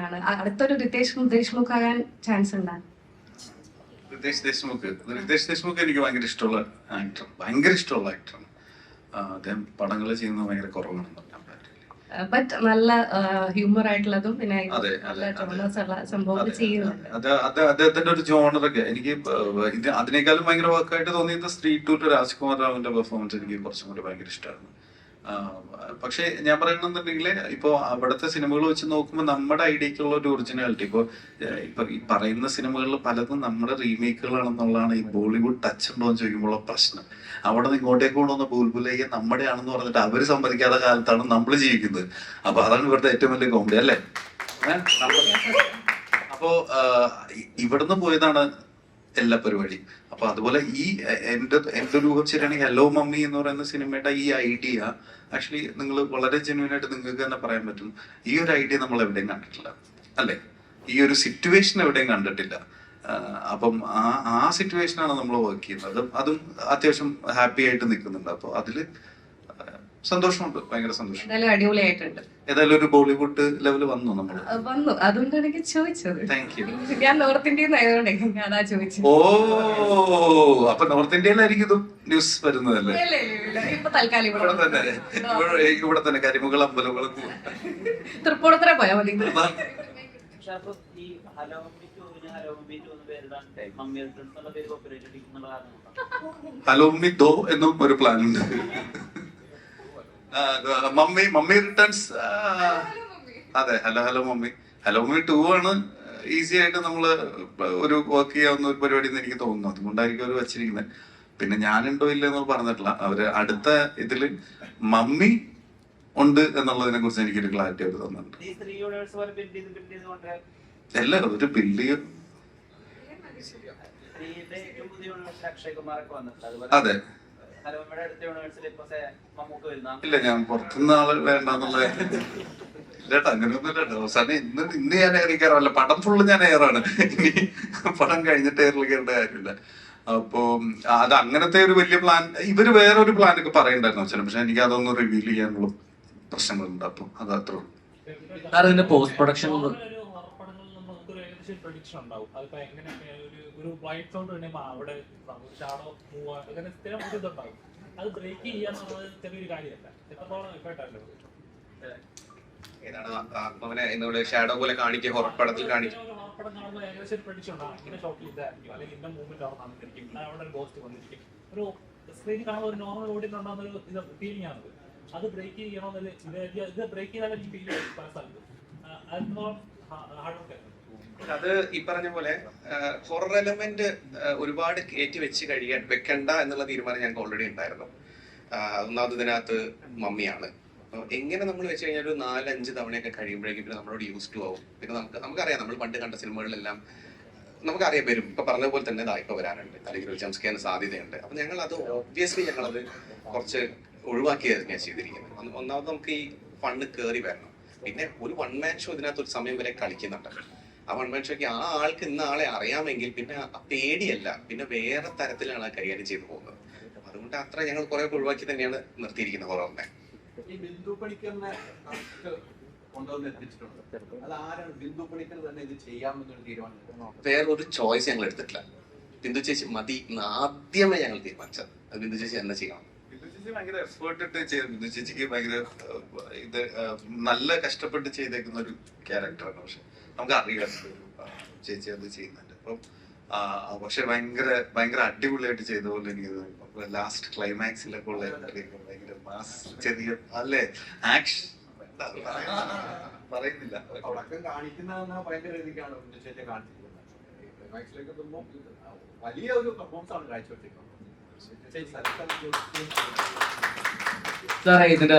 ആണ്. അടുത്തൊരു റിതേഷ് ദേശ്മുഖ് ആകാൻ ചാൻസ് ഉണ്ടാകും റിതേഷ് ദേശ്മുഖ് റിതേഷ് ദേശ്മുഖ് എനിക്ക് ഭയങ്കര ഇഷ്ടമുള്ള ആക്ടർ ഭയങ്കര ഇഷ്ടമുള്ള ആക്ടറാണ് അദ്ദേഹം പടങ്ങൾ ചെയ്യുന്നത് ഭയങ്കര പറഞ്ഞാൽ ബട്ട് നല്ല ഹ്യൂമർ ആയിട്ടുള്ളതും പിന്നെ സംഭവം അതെ, ചെയ്യുന്നുണ്ട് അത്. അദ്ദേഹത്തിന്റെ ഒരു ജോണറൊക്കെ എനിക്ക് ഇത് അതിനേക്കാളും ഭയങ്കര വർക്കായിട്ട് തോന്നിയത് സ്ത്രീ ടു രാജ്കുമാർ റാവുവിന്റെ പെർഫോമൻസ് എനിക്ക് കുറച്ചും കൂടി ഭയങ്കര ഇഷ്ടമായിരുന്നു പക്ഷെ ഞാൻ പറയണമെന്നുണ്ടെങ്കിൽ ഇപ്പോ അവിടുത്തെ സിനിമകൾ വെച്ച് നോക്കുമ്പോൾ നമ്മുടെ ഐഡിയക്കുള്ള ഒരു ഒറിജിനാലിറ്റി. ഇപ്പോ ഇപ്പൊ ഈ പറയുന്ന സിനിമകളിൽ പലതും നമ്മുടെ റീമേക്കുകളാണെന്നുള്ളതാണ് ഈ ബോളിവുഡ് ടച്ച് ഉണ്ടോ എന്ന് ചോദിക്കുമ്പോഴുള്ള പ്രശ്നം. അവിടെ നിന്ന് ഇങ്ങോട്ടേക്ക് കൊണ്ടുവന്ന ബുൽബുലയ്യ നമ്മുടെ ആണെന്ന് പറഞ്ഞിട്ട് അവർ സമ്മതിക്കാത്ത കാലത്താണ് നമ്മൾ ജീവിക്കുന്നത്. അപ്പൊ അതാണ് ഇവിടുത്തെ ഏറ്റവും വലിയ കോമഡി അല്ലേ? അപ്പോ ഇവിടുന്ന് പോയതാണ് എല്ലാ പരിപാടിയും. അപ്പൊ അതുപോലെ ഈ എന്റെ എന്റെ ഒരു ഊഹം ഹലോ മമ്മി എന്ന് പറയുന്ന സിനിമയുടെ ഈ ഐഡിയ ആക്ച്വലി നിങ്ങൾ വളരെ ജെന്യൂൻ ആയിട്ട് നിങ്ങൾക്ക് തന്നെ പറയാൻ പറ്റും. ഈ ഒരു ഐഡിയ നമ്മൾ എവിടെയും കണ്ടിട്ടില്ല. അല്ലെ? ഈ ഒരു സിറ്റുവേഷൻ എവിടെയും കണ്ടിട്ടില്ല. അപ്പം ആ ആ സിറ്റുവേഷനാണ് നമ്മൾ വർക്ക് ചെയ്യുന്നത്. അതും അതും അത്യാവശ്യം ഹാപ്പി ആയിട്ട് നിൽക്കുന്നുണ്ട്. അപ്പൊ അതിൽ സന്തോഷമുണ്ട് ഭയങ്കര സന്തോഷം. എന്തായാലും അടിപൊളിയായിട്ടുണ്ട്. ഏതായാലും ഒരു ബോളിവുഡ് ലെവൽ വന്നു നമ്മൾ വന്നു. അതുകൊണ്ടാണ് എനിക്ക് ചോദിച്ചത്. താങ്ക് യു ഞാൻ നോർത്ത് ഇന്ത്യയിൽ ആയതുകൊണ്ട് അതാ ചോദിച്ചത്. ഓ അപ്പൊ നോർത്ത് ഇന്ത്യയിലായിരിക്കും ഇത് ന്യൂസ് വരുന്നതല്ലേ? ഇല്ല, ഇല്ല, ഇല്ല. ഇപ്പൊ തൽക്കാലം ഇവിടെ ഇവിടെ തന്നെ. ഇവിടെ ഇവിടെ തന്നെ കരിമുകൾ അമ്പലങ്ങളൊക്കെ തൃപ്പൂണിത്തറ പോയാൽ മതി. പക്ഷെ അപ്പൊ ഈ hello mummy hello mummy two എന്ന് പേരിടാൻ മമ്മി റിട്ടേൺസ് എന്നുള്ള പേര് കോപ്പറേറ്റ് അടിക്കുന്നുള്ള കാരണം കൊണ്ടാണ്. ദോ എന്നും ഒരു പ്ലാൻ ഉണ്ട്. മമ്മി മമ്മി റിട്ടേൺസ് അതെ hello hello mummy. Hello mummy two ആണ്. ഈസി ആയിട്ട് നമ്മൾ ഒരു വർക്ക് ചെയ്യാവുന്ന ഒരു പരിപാടി എന്ന് എനിക്ക് തോന്നുന്നു. അതുകൊണ്ടായിരിക്കും അവർ വെച്ചിരിക്കുന്നത്. പിന്നെ ഞാനുണ്ടോ ഇല്ല എന്ന് പറഞ്ഞിട്ടില്ല. അവർ അടുത്ത ഇതിൽ മമ്മി ഉണ്ട് എന്നുള്ളതിനെ കുറിച്ച് എനിക്കൊരു ക്ലാരിറ്റി അവർ തന്നിട്ടുണ്ട്. ബിൽഡ് ബിൽഡ് അല്ല ഒരു കുമാറൊക്കെ അതെ. ഇല്ല ഞാൻ പുറത്തുനിന്ന് ആൾ വേണ്ടെന്നുള്ള ഇല്ലട്ടോ അങ്ങനെയൊന്നും ഇല്ലട്ടോ അവസാനം ഇന്ന് ഇന്ന് ഞാൻ ഏറി കയറാറില്ല. പടം ഫുള്ള് ഞാൻ ഏറാണ്. ഇനി പടം കഴിഞ്ഞിട്ട് ഏറിൽ കയറേണ്ട കാര്യമില്ല. അപ്പോ അത് അങ്ങനത്തെ ഒരു വലിയ പ്ലാൻ ഇവർ വേറെ ഒരു പ്ലാൻ ഒക്കെ പറയണ്ടായിരുന്നു അച്ഛനും. പക്ഷെ എനിക്ക് അതൊന്നും റിവീൽ ചെയ്യാനുള്ള പ്രശ്നങ്ങളുണ്ട്. അപ്പൊ അത് അത്രേ ഉള്ളൂ. പോസ്റ്റ് പ്രൊഡക്ഷൻ നമുക്കൊരു പ്രൊഡിക്ഷൻ ഉണ്ടാവും അതിപ്പോ എങ്ങനെയൊക്കെ ഒരു ഒരു വൈറ്റ് സൗണ്ട് കഴിയുമ്പോൾ അവിടെ ഷാഡോ മൂവ് അങ്ങനെ സ്ഥിരം ഒരു ഇതുണ്ടാവും. അത് ബ്രേക്ക് ചെയ്യാന്നുള്ളത് ചെറിയൊരു കാര്യമല്ല. എത്രത്തോളം എഫേർട്ടല്ലോ ഏതാണ് ആത്മാവിനെ എന്നോട് ഷാഡോ പോലെ കാണിക്കുക ഹൊറർ പടത്തിൽ കാണിക്കുക. പടം കാണുമ്പോൾ ഏകദേശം ഒരു പ്രഡിക്ഷൻ ഉണ്ടാവും ഇങ്ങനെ ഷോട്ട് ഇതായിരിക്കും അല്ലെങ്കിൽ ഇന്ന മൂവ്മെന്റ് അവിടെ നടന്നിരിക്കും. അവിടെ ഒരു ഗോസ്റ്റ് വന്നിരിക്കും. ഒരു സ്ക്രീനിൽ കാണുമ്പോൾ ഒരു നോർമൽ ഓഡിയൻസ് ഉണ്ടാകുന്ന ഒരു ഇത് ഫീലിംഗ് ആണത്. അത് ബ്രേക്ക് ചെയ്യണമെന്നില്ല ഇത് ഇത് ബ്രേക്ക് ചെയ്താൽ ഫീൽ ചെയ്യും പല സ്ഥലത്ത്. അതിനോളം ഹാർഡ് വർക്ക് അത് ഈ പറഞ്ഞ പോലെ ഹൊറർ എലമെന്റ് ഒരുപാട് കയറ്റി വെച്ച് കഴിയാൻ വെക്കണ്ട എന്നുള്ള തീരുമാനം ഞങ്ങൾക്ക് ഓൾറെഡി ഉണ്ടായിരുന്നു. ഒന്നാമത് ഇതിനകത്ത് മമ്മിയാണ്. എങ്ങനെ നമ്മൾ വെച്ച് കഴിഞ്ഞാൽ ഒരു നാലഞ്ച് തവണയൊക്കെ കഴിയുമ്പോഴേക്കും പിന്നെ നമ്മളോട് യൂസ് ടു ആവും. പിന്നെ നമുക്ക് നമുക്കറിയാം നമ്മൾ പണ്ട് കണ്ട സിനിമകളിലെല്ലാം നമുക്കറിയാം വരും. ഇപ്പൊ പറഞ്ഞ പോലെ തന്നെ ഇതാ വരാനുണ്ട്. അല്ലെങ്കിൽ ഒരു ചംസ്കാൻ സാധ്യതയുണ്ട്. അപ്പൊ ഞങ്ങൾ അത് ഒബ്വിയസ്ലി ഞങ്ങളത് കുറച്ച് ഒഴിവാക്കിയായിരുന്നു ഞാൻ ചെയ്തിരിക്കുന്നത് ഒന്നാമത് നമുക്ക് ഈ ഫണ്ട് കയറി വരണം. പിന്നെ ഒരു വൺ മാൻ ഷോ ഇതിനകത്ത് ഒരു സമയം വരെ കളിക്കുന്നുണ്ട്. ആ വൺ മാൻ ഷോയ്ക്ക് ആ ആൾക്ക് ഇന്ന ആളെ അറിയാമെങ്കിൽ പിന്നെ പേടിയല്ല. പിന്നെ വേറെ തരത്തിലാണ് ആ കൈകാര്യം ചെയ്തു പോകുന്നത്. അതുകൊണ്ട് അത്ര ഞങ്ങൾ കുറെ ഒഴിവാക്കി തന്നെയാണ് നിർത്തിയിരിക്കുന്നത് ഹൊററിനെ വേറെ ഒരു ചോയ്സ് ഞങ്ങൾ എടുത്തിട്ടില്ല. ബിന്ദു ചേച്ചി മതി ആദ്യമേ ഞങ്ങൾ തീരുമാനിച്ചത്. അത് ബിന്ദു ചേച്ചി എന്നെ ചെയ്യണം. ബിന്ദു ചേച്ചി ഭയങ്കര എഫേർട്ട് ഇട്ട് ചെയ്ത് ബിന്ദു ചേച്ചിക്ക് ഭയങ്കര ഇത് നല്ല കഷ്ടപ്പെട്ട് ചെയ്തേക്കുന്ന ഒരു ക്യാരക്ടറാണ് പക്ഷെ. നമുക്ക് അറിയാം ചേച്ചി അത് ചെയ്യുന്നുണ്ട്. അപ്പം പക്ഷെ ഭയങ്കര ഭയങ്കര അടിപൊളിയായിട്ട് ചെയ്ത പോലെ എനിക്ക് ലാസ്റ്റ് ക്ലൈമാക്സിലൊക്കെ ഉള്ള ഭയങ്കര മാസ് ചെറിയ അല്ലേ? ആക്ഷൻ പറയുന്നില്ല. വലിയ ഒരു പെർഫോമൻസ് ആണ് കാഴ്ചവെച്ചിരിക്കുന്നത് സാറേ ഇതിന്റെ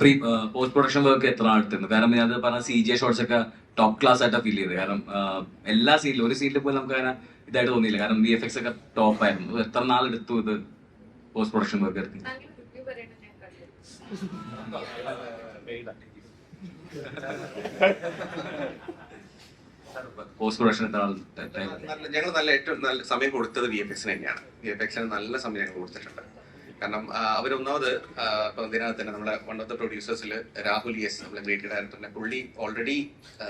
പ്രീ പോസ്റ്റ് പ്രൊഡക്ഷൻ വർക്ക് എത്ര അടുത്തുണ്ട് കാരണം ഞാൻ പറഞ്ഞ സി ജി ഷോർട്സ് ഒക്കെ ടോപ്പ് ക്ലാസ് ആയിട്ടാണ് ഫീൽ ചെയ്തത്. കാരണം എല്ലാ സീനിലും ഒരു സീനിൽ പോലും നമുക്ക് അങ്ങനെ ഇതായിട്ട് തോന്നിയില്ല. കാരണം വി എഫ് എക്സ് ഒക്കെ ടോപ്പ് ആയിരുന്നു. എത്ര നാൾ എടുത്തു ഇത് പോസ്റ്റ് പ്രൊഡക്ഷൻ വർക്ക് എടുത്തു പോസ്റ്റ് പ്രൊഡക്ഷൻ ഞങ്ങൾ നല്ല ഏറ്റവും നല്ല സമയം കൊടുത്തത് വി എഫ് എക്സിന് തന്നെയാണ്. വി എഫ് എക്സിന് നല്ല സമയം ഞങ്ങൾ കൊടുത്തിട്ടുണ്ട്. കാരണം അവരൊന്നാമത് ഇപ്പം ഇപ്പൊ ഇതിനകത്ത് തന്നെ നമ്മുടെ വൺ ഓഫ് ദ പ്രൊഡ്യൂസേഴ്സിൽ രാഹുൽ എസ് നമ്മുടെ ഗ്രേറ്റ് ഡയറക്ടറിനെ പുള്ളി ഓൾറെഡി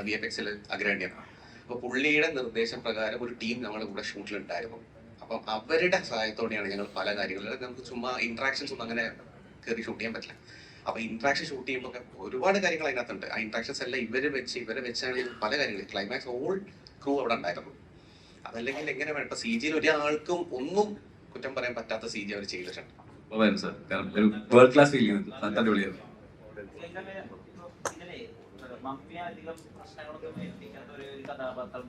വി എഫ് എക്സിൽ അഗ്രണ്യമാണ് അപ്പോൾ പുള്ളിയുടെ നിർദ്ദേശപ്രകാരം ഒരു ടീം നമ്മുടെ കൂടെ ഷൂട്ടിലുണ്ടായിരുന്നു. അപ്പം അവരുടെ സഹായത്തോടെയാണ് ഞങ്ങൾ പല കാര്യങ്ങളും. നമുക്ക് ചുമ്മാ ഇൻട്രാക്ഷൻസ് ഒന്നും അങ്ങനെ കയറി ഷൂട്ട് ചെയ്യാൻ പറ്റില്ല. അപ്പൊ ഇന്ററാക്ഷൻ ഷൂട്ട് ചെയ്യുമ്പോൾ ഒരുപാട് കാര്യങ്ങൾ അതിനകത്തുണ്ട്. ആ ഇന്ററാക്ഷൻസ് എല്ലാം ഇവർ വെച്ച് ഇവരെ വെച്ചാണ് പല കാര്യങ്ങൾ ക്ലൈമാക്സ് ഓൾ ക്രൂ അവിടെ ഉണ്ടായിരുന്നു. അതല്ലെങ്കിൽ എങ്ങനെ വേണം? ഇപ്പൊ സി ജിയിൽ ഒരാൾക്കും ഒന്നും കുറ്റം പറയാൻ പറ്റാത്ത സി ജി അവർ ചെയ്തിട്ടുണ്ട്. ഉറപ്പായും സാർ കാരണം ഒരു വേൾഡ് ക്ലാസ് ഫീൽ അധികം പ്രശ്നങ്ങളൊന്നും ഏൽപ്പിക്കാത്ത ഒരു കഥാപാത്രം